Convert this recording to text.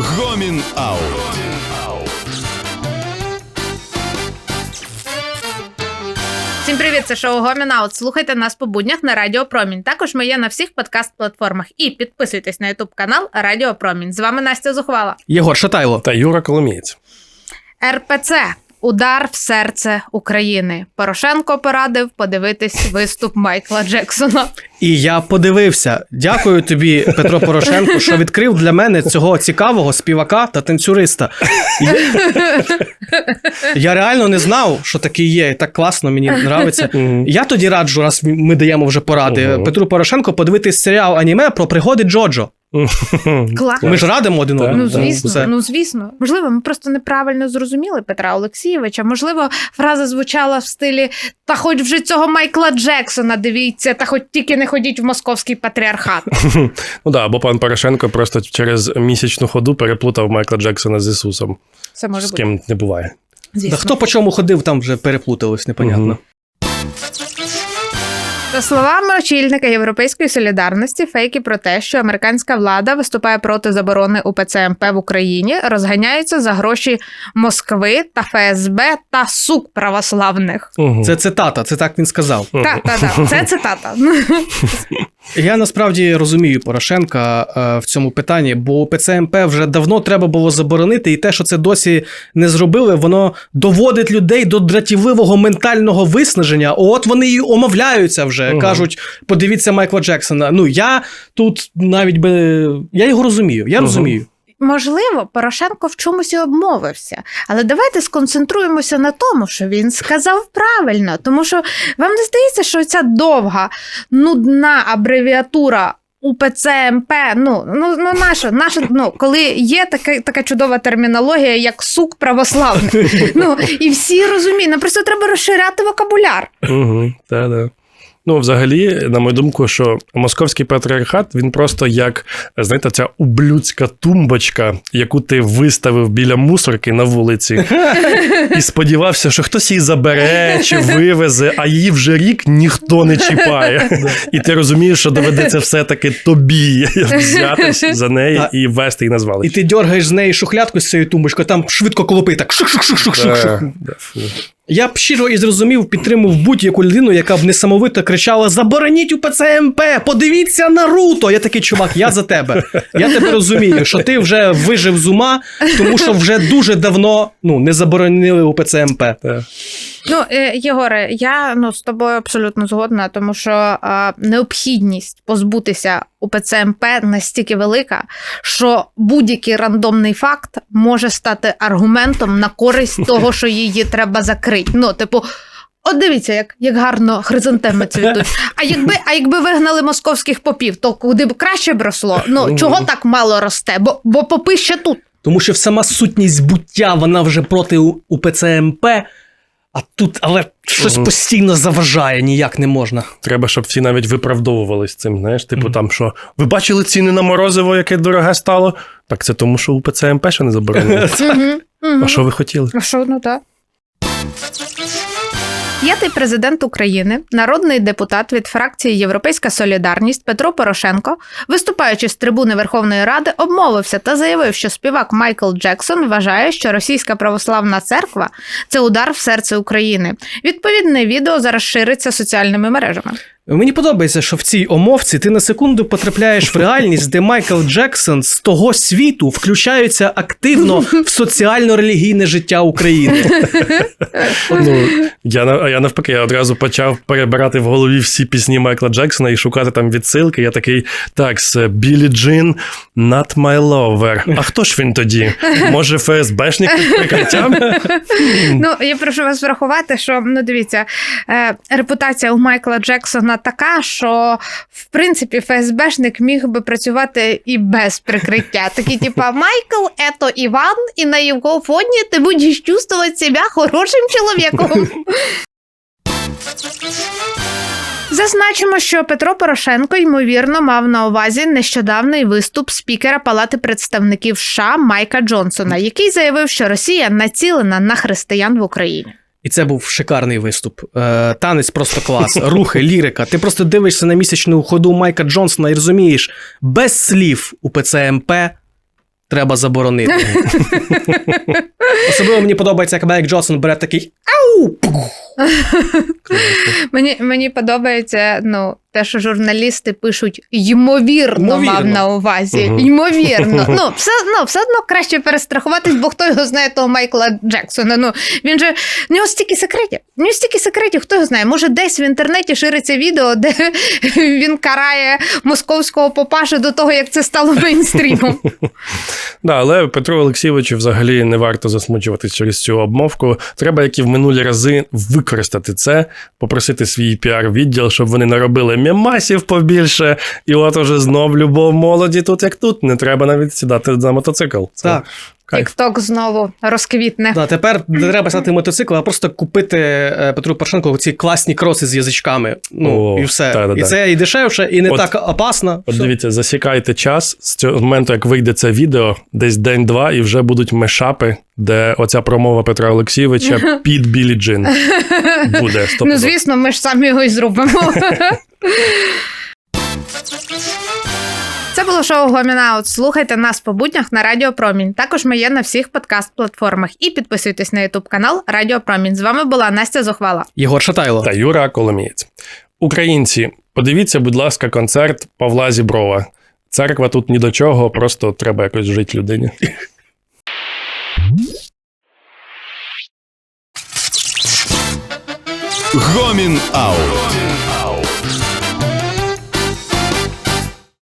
Гомін Аут. Всім привіт, це шоу Гомін Аут. Слухайте нас по буднях на Радіо Промінь. Також ми є на всіх подкаст-платформах. І підписуйтесь на Ютуб канал Радіо Промінь. З вами Настя Зухвала. Єгор Шатайло. Та Юра Коломієць. РПЦ. Удар в серце України. Порошенко порадив подивитись виступ Майкла Джексона. І я подивився. Дякую тобі, Петро Порошенко, що відкрив для мене цього цікавого співака та танцюриста. Я, я реально не знав, що такий є. і Так класно, мені подобається. Я тоді раджу, раз ми даємо вже поради Петру Порошенко подивитись серіал аніме про пригоди Джоджо. Класно. Ми ж радимо один одному. Ну, звісно, Все. ну звісно. Можливо, ми просто неправильно зрозуміли Петра Олексійовича. Можливо, фраза звучала в стилі Та хоч вже цього Майкла Джексона дивіться, та хоч тільки не ходіть в московський патріархат. Ну да, або пан Порошенко просто через місячну ходу переплутав Майкла Джексона з Ісусом. Це може З бути. ким не буває. Да хто по чому ходив, там вже переплуталось, непонятно. Мгм. За словами очільника Європейської солідарності, фейки про те, що американська влада виступає проти заборони УПЦ МП в Україні, розганяються за гроші Москви та ФСБ та сук православних. Мгм. Це цитата, це так він сказав. Мгм. Так, так, так, це цитата. Я насправді розумію Порошенка е, в цьому питанні, бо ПЦМП вже давно треба було заборонити, і те, що це досі не зробили, воно доводить людей до дратівливого ментального виснаження. От вони і омовляються вже, Ага. кажуть: подивіться Майкла Джексона. Ну я тут навіть би я його розумію. Я Ага. розумію. Можливо, Порошенко в чомусь і обмовився, але давайте сконцентруємося на тому, що він сказав правильно, тому що вам не здається, що ця довга, нудна абревіатура. УПЦ МП, ну, ну, ну наша, наша, ну, коли є така, така чудова термінологія, як сук православний. Ну, і всі розуміють, нам просто треба розширяти вокабуляр. Угу, та-да. Ну, взагалі, на мою думку, що московський патріархат він просто як, знаєте, ця ублюдська тумбочка, яку ти виставив біля мусорки на вулиці, і сподівався, що хтось її забере чи вивезе, а її вже рік ніхто не чіпає. І ти розумієш, що доведеться все-таки тобі взятись за неї і вести її на І ти дергаєш з неї шухлядку з цією тумбочкою, там швидко колопи, так шух-шух-шух-шух-шух. Да, да, фу. Я б щиро і зрозумів, підтримав будь-яку людину, яка б несамовито кричала: Забороніть у ПЦМП! Подивіться Наруто! Я такий чувак, я за тебе. Я тебе розумію, що ти вже вижив з ума, тому що вже дуже давно ну, не заборонили у ПЦМП. Ну, е, Єгоре, я ну, з тобою абсолютно згодна, тому що е, необхідність позбутися УПЦ МП настільки велика, що будь-який рандомний факт може стати аргументом на користь того, що її треба закрити. Ну, типу. От дивіться, як, як гарно хризантеми цвітуть. А якби, а якби вигнали московських попів, то куди б краще б росло? Ну чого так мало росте? Бо, бо попи ще тут. Тому що сама сутність буття, вона вже проти УПЦМП, а тут, але щось Мгм. постійно заважає, ніяк не можна. Треба, щоб всі навіть виправдовувались цим. Знаєш, типу там, що ви бачили ціни на морозиво, яке дороге стало? Так це тому, що у ПЦМП ще не заборонено. А що ви хотіли? А що, ну так. П'ятий президент України, народний депутат від фракції Європейська Солідарність Петро Порошенко, виступаючи з трибуни Верховної Ради, обмовився та заявив, що співак Майкл Джексон вважає, що Російська православна церква це удар в серце України. Відповідне відео зараз шириться соціальними мережами. Мені подобається, що в цій омовці ти на секунду потрапляєш в реальність, де Майкл Джексон з того світу включається активно в соціально-релігійне життя України. Ну, я, я навпаки, я одразу почав перебирати в голові всі пісні Майкла Джексона і шукати там відсилки. Я такий, так, з Білі Джин, Not My Lover. А хто ж він тоді? Може, ФСБшник під прикриттям? Ну, я прошу вас врахувати, що ну дивіться, е, репутація у Майкла Джексона така, що в принципі ФСБшник міг би працювати і без прикриття. Такі, типа, Майкл, ето Іван, і на його фоні ти будеш чувствувати себе хорошим чоловіком. Зазначимо, що Петро Порошенко ймовірно мав на увазі нещодавний виступ спікера Палати представників США Майка Джонсона, який заявив, що Росія націлена на християн в Україні. І це був шикарний виступ. Е, танець просто клас, рухи, лірика. Ти просто дивишся на місячну ходу Майка Джонсона і розумієш, без слів у ПЦМП треба заборонити. Особливо мені подобається, як Майк Джонсон бере такий ау! Мені, мені подобається ну, те, що журналісти пишуть ймовірно, Ймовірно. мав на увазі. Мгм. Ймовірно. ну, все, ну, все одно краще перестрахуватись, бо хто його знає, того Майкла Джексона. Ну, він же в нього стільки секретів. В нього стільки секретів, хто його знає. Може, десь в інтернеті шириться відео, де він карає московського попаша до того, як це стало мейнстрімом. Да, але Петру Олексійовичу взагалі не варто засмучуватись через цю обмовку. Треба, як і в минулі рази, використати це, попросити свій піар-відділ, щоб вони наробили мемасів побільше. І от уже знов любов молоді тут як тут. Не треба навіть сідати за мотоцикл. Це Так. Тікток знову розквітне. Да, тепер не треба сати мотоцикл, а просто купити е, Петру Порошенку ці класні кроси з язичками. Ну, О, і все. та-да-да. І це і дешевше, і не От- так опасно. От Все. дивіться, засікайте час з цього моменту, як вийде це відео, десь день-два, і вже будуть мешапи, де оця промова Петра Олексійовича під Білі Джин буде. Ну, звісно, ми ж самі його і зробимо. Це було шоу Гомінаут. Слухайте нас по буднях на Радіо Промінь. Також ми є на всіх подкаст-платформах. І підписуйтесь на Ютуб канал Радіо Промінь. З вами була Настя Зухвала. Єгор Шатайло. та Юра Коломієць. Українці, подивіться, будь ласка, концерт Павла Зіброва. Церква тут ні до чого, просто треба якось жити людині. Гомін Аут.